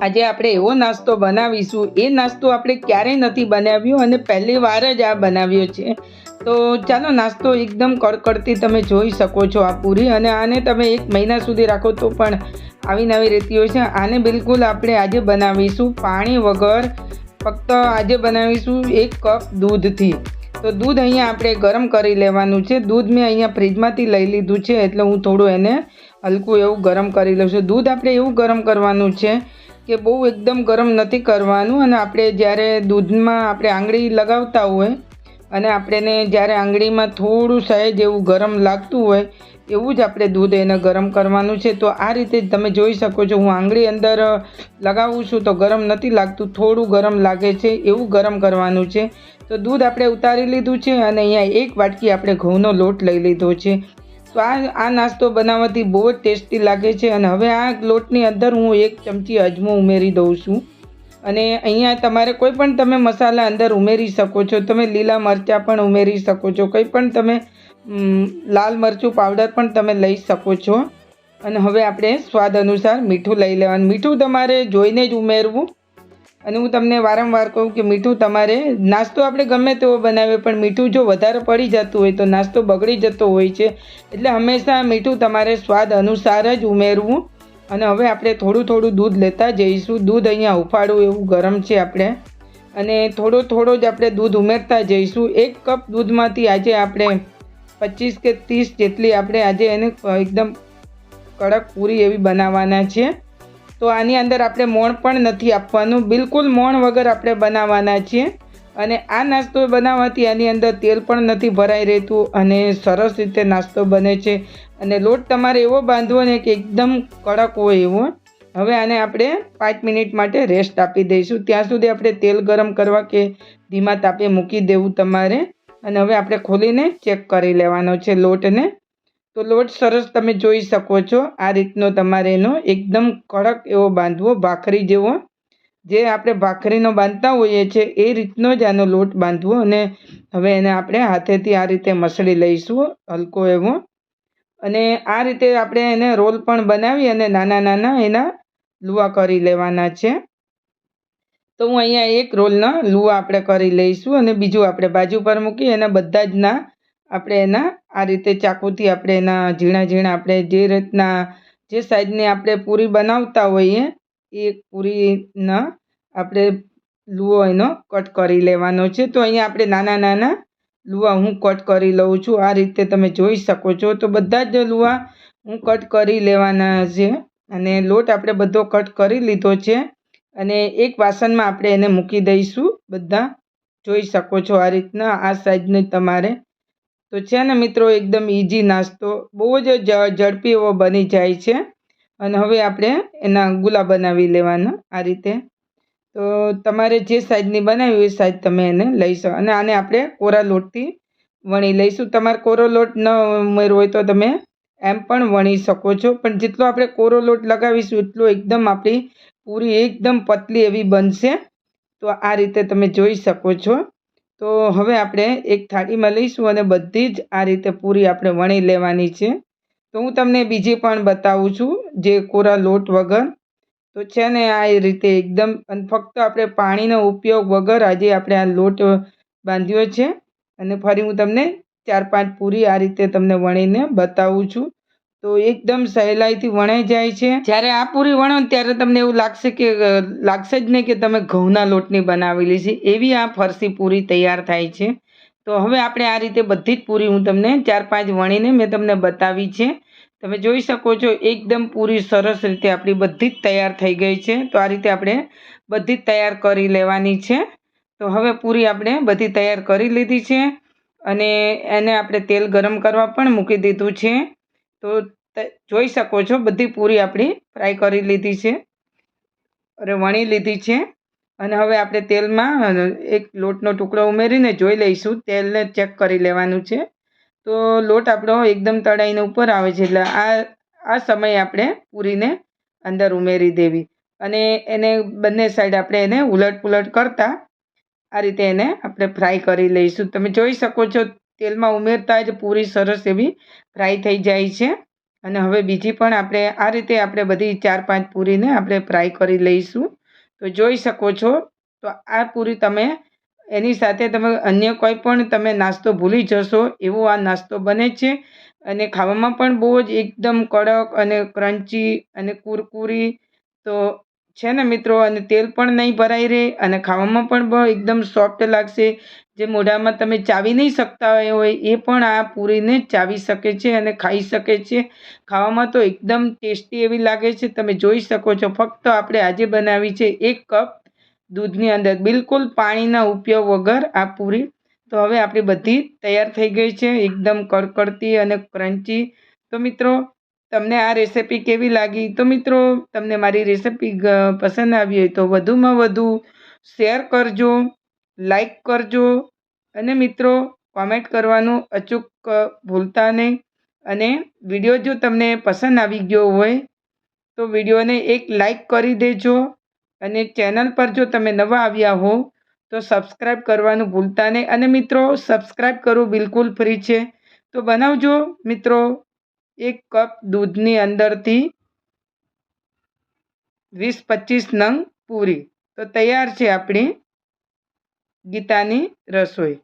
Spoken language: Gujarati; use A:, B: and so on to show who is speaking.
A: આજે આપણે એવો નાસ્તો બનાવીશું. એ નાસ્તો આપણે ક્યારેય નથી બનાવ્યો અને પહેલી વાર જ આ બનાવ્યો છે. તો ચાલો નાસ્તો એકદમ કડકડતી તમે જોઈ શકો છો આ પૂરી અને આને તમે એક મહિના સુધી રાખો તો પણ આવી નવી હોય છે. આને બિલકુલ આપણે આજે બનાવીશું પાણી વગર. ફક્ત આજે બનાવીશું એક કપ દૂધથી. તો દૂધ અહીંયા આપણે ગરમ કરી લેવાનું છે. દૂધ મેં અહીંયા ફ્રીજમાંથી લઈ લીધું છે એટલે હું થોડું એને હલકું એવું ગરમ કરી લઉં છું. દૂધ આપણે એવું ગરમ કરવાનું છે કે બહુ એકદમ ગરમ નથી કરવાનું અને આપણે જ્યારે દૂધમાં આપણે આંગળી લગાવતા હોય અને આપણેને જ્યારે આંગળીમાં થોડું સહેજ એવું ગરમ લાગતું હોય એવું જ આપણે દૂધ એને ગરમ કરવાનું છે. તો આ રીતે તમે જોઈ શકો છો, હું આંગળી અંદર લગાવું છું તો ગરમ નથી લાગતું, થોડું ગરમ લાગે છે, એવું ગરમ કરવાનું છે. તો દૂધ આપણે ઉતારી લીધું છે અને અહીંયા એક વાટકી આપણે ઘઉંનો લોટ લઈ લીધો છે. તો આ આ નાસ્તો બનાવવાથી બહુ જ ટેસ્ટી લાગે છે અને હવે આ લોટની અંદર હું એક ચમચી અજમો ઉમેરી દઉં છું. અને અહીંયા તમારે કોઈ પણ તમે મસાલા અંદર ઉમેરી શકો છો, તમે લીલા મરચાં પણ ઉમેરી શકો છો, કંઈ પણ તમે લાલ મરચું પાવડર પણ તમે લઈ શકો છો. અને હવે આપણે સ્વાદ અનુસાર મીઠું લઈ લેવાનું. મીઠું તમારે જોઈને જ ઉમેરવું. અને હું તમને વારંવાર કહું કે મીઠું તમારે, નાસ્તો આપણે ગમે તેવો બનાવીએ, પણ મીઠું જો વધારે પડી જતું હોય તો નાસ્તો બગડી જતો હોય છે. એટલે હંમેશા મીઠું તમારે સ્વાદ અનુસાર જ ઉમેરવું. અને હવે આપણે થોડું થોડું દૂધ લેતા જઈશું. દૂધ અહીંયા ઉફાળું એવું ગરમ છે આપણે. અને થોડો થોડો જ આપણે દૂધ ઉમેરતા જઈશું. એક કપ દૂધમાંથી આજે આપણે પચીસ કે ત્રીસ જેટલી આપણે આજે એને એકદમ કડક પૂરી એવી બનાવવાના છે. તો આની અંદર આપણે મોણ પણ નથી આપવાનું. બિલકુલ મોણ વગર આપણે બનાવવાના છીએ. અને આ નાસ્તો બનાવવાથી આની અંદર તેલ પણ નથી ભરાઈ રહેતું અને સરસ રીતે નાસ્તો બને છે. અને લોટ તમારે એવો બાંધવો ને કે એકદમ કડક હોય એવો. હવે આને આપણે પાંચ મિનિટ માટે રેસ્ટ આપી દઈશું. ત્યાં સુધી આપણે તેલ ગરમ કરવા કે ધીમા તાપે મૂકી દેવું તમારે. અને હવે આપણે ખોલીને ચેક કરી લેવાનો છે લોટને. તો લોટ સરસ તમે જોઈ શકો છો. આ રીતનો તમારે એનો એકદમ કડક એવો બાંધવો ભાખરી જેવો. જે આપણે ભાખરીનો બાંધતા હોઈએ છીએ એ રીતનો જ આનો લોટ બાંધવો અને હવે એને આપણે હાથેથી આ રીતે મસળી લઈશું હલકો એવો. અને આ રીતે આપણે એને રોલ પણ બનાવી અને નાના નાના એના લુવા કરી લેવાના છે. તો હું અહીંયા એક રોલના લુવા આપણે કરી લઈશું અને બીજું આપણે બાજુ પર મૂકી એના બધા જ ના આપણે એના, આ રીતે ચાકુથી આપણે એના ઝીણા ઝીણા આપણે જે રીતના, જે સાઈઝની આપણે પૂરી બનાવતા હોઈએ, એ પૂરીના આપણે લુઓ એનો કટ કરી લેવાનો છે. તો અહીંયા આપણે નાના નાના લુવા હું કટ કરી લઉં છું. આ રીતે તમે જોઈ શકો છો. તો બધા જ લુવા હું કટ કરી લેવાના છે અને લોટ આપણે બધો કટ કરી લીધો છે અને એક વાસણમાં આપણે એને મૂકી દઈશું. બધા જોઈ શકો છો આ રીતના આ સાઈઝને તમારે તો છે ને મિત્રો, એકદમ ઇઝી નાસ્તો. બહુ જ ઝડપી એવો બની જાય છે. અને હવે આપણે એના ગુલા બનાવી લેવાના આ રીતે. તો તમારે જે સાઈઝની બનાવી એ સાઈઝ તમે એને લઈ શકો. અને આને આપણે કોરા લોટથી વણી લઈશું. તમારે કોરો લોટ ન ઉમેર હોય તો તમે એમ પણ વણી શકો છો. પણ જેટલો આપણે કોરો લોટ લગાવીશું, એટલો એકદમ આપણી પૂરી એકદમ પતલી એવી બનશે. તો આ રીતે તમે જોઈ શકો છો. તો હવે આપણે એક થાળીમાં લઈશું અને બધી જ આ રીતે પૂરી આપણે વણી લેવાની છે. તો હું તમને બીજી પણ બતાવું છું, જે કોરા લોટ વગર. તો છે ને આ રીતે એકદમ, અને ફક્ત આપણે પાણીનો ઉપયોગ વગર આજે આપણે આ લોટ બાંધ્યો છે. અને ફરી હું તમને ચાર પાંચ પૂરી આ રીતે તમને વણીને બતાવું છું. તો એકદમ સહેલાઈથી વણાઈ જાય છે. જ્યારે આ પૂરી વણો ત્યારે તમને એવું લાગશે કે લાગશે જ નહીં કે તમે ઘઉંના લોટની બનાવેલી છે. એવી આ ફરસી પૂરી તૈયાર થાય છે. તો હવે આપણે આ રીતે બધી જ પૂરી હું તમને ચાર પાંચ વણીને મેં તમને બતાવી છે. તમે જોઈ શકો છો એકદમ પૂરી સરસ રીતે આપણી બધી જ તૈયાર થઈ ગઈ છે. તો આ રીતે આપણે બધી જ તૈયાર કરી લેવાની છે. તો હવે પૂરી આપણે બધી તૈયાર કરી લીધી છે. અને એને આપણે તેલ ગરમ કરવા પણ મૂકી દીધું છે. તો જોઈ શકો છો, બધી પૂરી આપણી ફ્રાય કરી લીધી છે અરે વણી લીધી છે. અને હવે આપણે તેલમાં એક લોટનો ટુકડો ઉમેરીને જોઈ લઈશું, તેલને ચેક કરી લેવાનું છે. તો લોટ આપણો એકદમ તળાઈને ઉપર આવે છે, એટલે આ આ સમયે આપણે પૂરીને અંદર ઉમેરી દેવી. અને એને બંને સાઈડ આપણે એને ઉલટ પુલટ કરતા, આ રીતે એને આપણે ફ્રાય કરી લઈશું. તમે જોઈ શકો છો તેલમાં ઉમેરતા જ પૂરી સરસ એવી ફ્રાય થઈ જાય છે. અને હવે બીજી પણ આપણે આ રીતે આપણે બધી ચાર પાંચ પૂરીને આપણે ફ્રાય કરી લઈશું. તો જોઈ શકો છો, તો આ પૂરી તમે એની સાથે તમે અન્ય કોઈ પણ તમે નાસ્તો ભૂલી જશો, એવો આ નાસ્તો બને છે. અને ખાવામાં પણ બહુ જ એકદમ કડક અને ક્રન્ચી અને કુરકુરી, તો છે ને મિત્રો? અને તેલ પણ નહીં ભરાઈ રહે અને ખાવામાં પણ એકદમ સોફ્ટ લાગશે. જે મોઢામાં તમે ચાવી નહીં શકતા હોય એ પણ આ પૂરીને ચાવી શકે છે અને ખાઈ શકે છે. ખાવામાં તો એકદમ ટેસ્ટી એવી લાગે છે. તમે જોઈ શકો છો, ફક્ત આપણે આજે બનાવી છે એક કપ દૂધની અંદર. બિલકુલ પાણીના ઉપયોગ વગર આ પૂરી. તો હવે આપણી બધી તૈયાર થઈ ગઈ છે. એકદમ કડકડતી અને ક્રન્ચી તો મિત્રો તમને આ રેસિપી કેવી લાગી? તો મિત્રો, તમને મારી રેસિપી પસંદ આવી હોય તો વધુમાં વધુ શેર કરજો લાઈક કરજો અને મિત્રો કોમેન્ટ કરવાનું અચૂક ભૂલતા નહીં. અને વીડિયો જો તમને પસંદ આવી ગયો હોય, તો વિડીયોને એક લાઈક કરી દેજો અને ચેનલ પર જો તમે નવા આવ્યા હો, તો સબસ્ક્રાઈબ કરવાનું ભૂલતા નહીં. અને મિત્રો સબસ્ક્રાઈબ કરવું બિલકુલ ફ્રી છે. તો બનાવજો, મિત્રો. એક કપ દૂધની અંદરથી વીસ પચીસ નંગ પૂરી. તો તૈયાર છે આપણી ગીતાની રસોઈ.